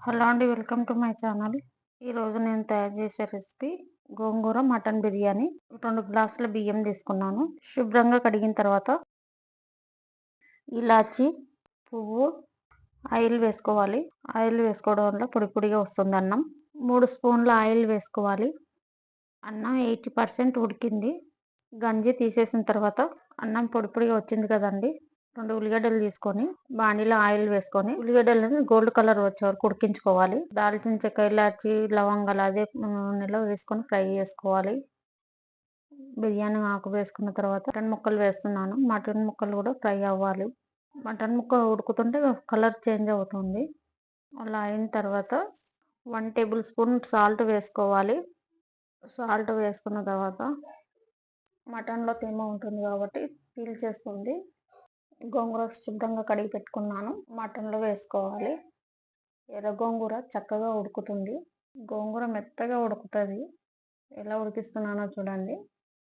Hello అండి welcome to my channel. ఈరోజు నేను తయారు చేసే రెసిపీ గోంగూర మటన్ బిర్యానీ. రెండు గ్లాసుల బియ్యం తీసుకున్నాను. శుభ్రంగా కడిగిన తర్వాత ఇలాచి పువ్వు ఆయిల్ వేసుకోవాలి. ఆయిల్ వేసుకోవడం వల్ల పొడి పొడిగా వస్తుంది అన్నం. మూడు స్పూన్ల ఆయిల్ వేసుకోవాలి. అన్నం ఎయిటీ పర్సెంట్ ఉడికింది. గంజి తీసేసిన తర్వాత అన్నం పొడి పొడిగా వచ్చింది కదండి రెండు ఉల్లిగడ్డలు తీసుకొని బాణీలో ఆయిల్ వేసుకొని ఉల్లిగడ్డలను గోల్డ్ కలర్ వచ్చే వరకు ఉడికించుకోవాలి. దాల్చిన చెక్క ఇలాచి లవంగాలు అదే నూనెలో వేసుకొని ఫ్రై చేసుకోవాలి. బిర్యానీ ఆకు వేసుకున్న తర్వాత మటన్ ముక్కలు వేస్తున్నాను. మటన్ ముక్కలు కూడా ఫ్రై అవ్వాలి. మటన్ ముక్క ఉడుకుతుంటే కలర్ చేంజ్ అవుతుంది. అలా అయిన తర్వాత వన్ టేబుల్ స్పూన్ సాల్ట్ వేసుకోవాలి. సాల్ట్ వేసుకున్న తర్వాత మటన్లో తేమ ఉంటుంది కాబట్టి పీల్ చేస్తుంది. గోంగూర శుభ్రంగా కడిగి పెట్టుకున్నాను. మటన్లో వేసుకోవాలి. ఎర్ర గోంగూర చక్కగా ఉడుకుతుంది. గోంగూర మెత్తగా ఉడుకుతుంది. ఎలా ఉడికిస్తున్నానో చూడండి.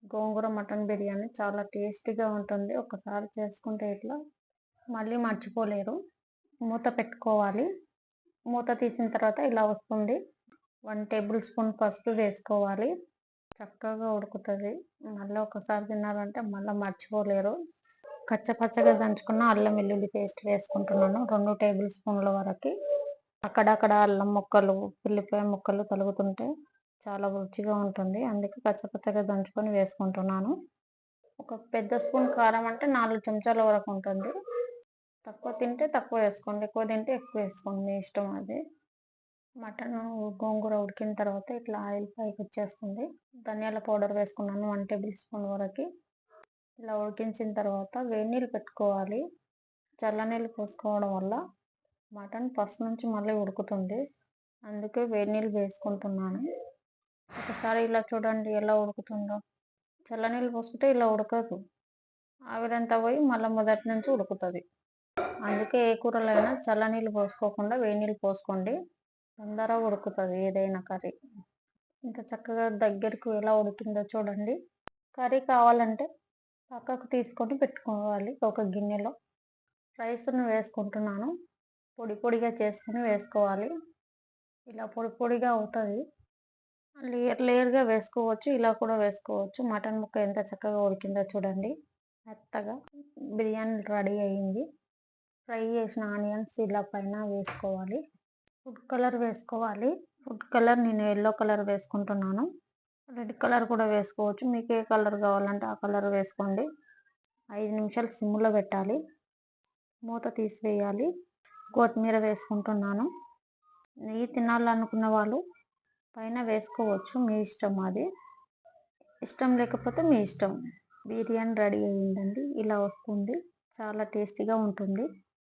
గోంగూర మటన్ బిర్యానీ చాలా టేస్టీగా ఉంటుంది. ఒకసారి చేసుకుంటే ఇట్లా మళ్ళీ మర్చిపోలేరు. మూత పెట్టుకోవాలి. మూత తీసిన తర్వాత ఇలా వస్తుంది. వన్ టేబుల్ స్పూన్ పసుపు వేసుకోవాలి. చక్కగా ఉడుకుతుంది. మళ్ళీ ఒకసారి తిన్నారంటే మళ్ళీ మర్చిపోలేరు. కచ్చపచ్చగా దంచుకున్న అల్లం వెల్లుల్లి పేస్ట్ వేసుకుంటున్నాను. రెండు టేబుల్ స్పూన్ల వరకు అక్కడక్కడ అల్లం ముక్కలు ఉల్లిపాయ ముక్కలు కలుగుతుంటే చాలా రుచిగా ఉంటుంది. అందుకే కచ్చపచ్చగా దంచుకొని వేసుకుంటున్నాను. ఒక పెద్ద స్పూన్ కారం అంటే నాలుగు చెంచాల వరకు ఉంటుంది. తక్కువ తింటే తక్కువ వేసుకోండి ఎక్కువ తింటే ఎక్కువ వేసుకోండి. మీ ఇష్టం అది. మటన్ గోంగూర ఉడికిన తర్వాత ఇట్లా ఆయిల్ పైకి వచ్చేస్తుంది. ధనియాల పౌడర్ వేసుకున్నాను వన్ టేబుల్ స్పూన్ వరకు. ఇలా ఉడికించిన తర్వాత వేడి నీళ్ళు పెట్టుకోవాలి. చల్లనీళ్ళు పోసుకోవడం వల్ల మటన్ ఫస్ట్ నుంచి మళ్ళీ ఉడుకుతుంది. అందుకే వేడి నీళ్ళు వేసుకుంటున్నాను. ఒకసారి ఇలా చూడండి ఎలా ఉడుకుతుందో. చల్లనీళ్ళు పోసుకుంటే ఇలా ఉడకదు. ఆవిరంతా పోయి మళ్ళీ మొదటి నుంచి ఉడుకుతుంది. అందుకే ఏ కూరలైనా చల్లనీళ్ళు పోసుకోకుండా వేడి నీళ్ళు పోసుకోండి. తొందరగా ఉడుకుతుంది ఏదైనా కర్రీ. ఇంకా చక్కగా దగ్గరకు ఎలా ఉడికిందో చూడండి. కర్రీ కావాలంటే పక్కకు తీసుకొని పెట్టుకోవాలి. ఒక గిన్నెలో రైస్ను వేసుకుంటున్నాను. పొడి పొడిగా చేసుకొని వేసుకోవాలి. ఇలా పొడి పొడిగా అవుతుంది. లేయర్ లేయర్గా వేసుకోవచ్చు ఇలా కూడా వేసుకోవచ్చు. మటన్ ముక్క ఎంత చక్కగా ఉడికిందో చూడండి. మెత్తగా బిర్యానీ రెడీ అయ్యింది ఫ్రై చేసిన ఆనియన్స్ ఇలా పైన వేసుకోవాలి. ఫుడ్ కలర్ వేసుకోవాలి. ఫుడ్ కలర్ నేను ఎల్లో కలర్ వేసుకుంటున్నాను. రెడ్ కలర్ కూడా వేసుకోవచ్చు. మీకు ఏ కలర్ కావాలంటే ఆ కలర్ వేసుకోండి. ఐదు నిమిషాలు సిమ్లో పెట్టాలి. మూత తీసివేయాలి. కొత్తిమీర వేసుకుంటున్నాను. నెయ్యి తినాలనుకున్న వాళ్ళు పైన వేసుకోవచ్చు. మీ ఇష్టం అది. ఇష్టం లేకపోతే మీ ఇష్టం. బిర్యానీ రెడీ అయ్యిందండి. ఇలా వస్తుంది. చాలా టేస్టీగా ఉంటుంది.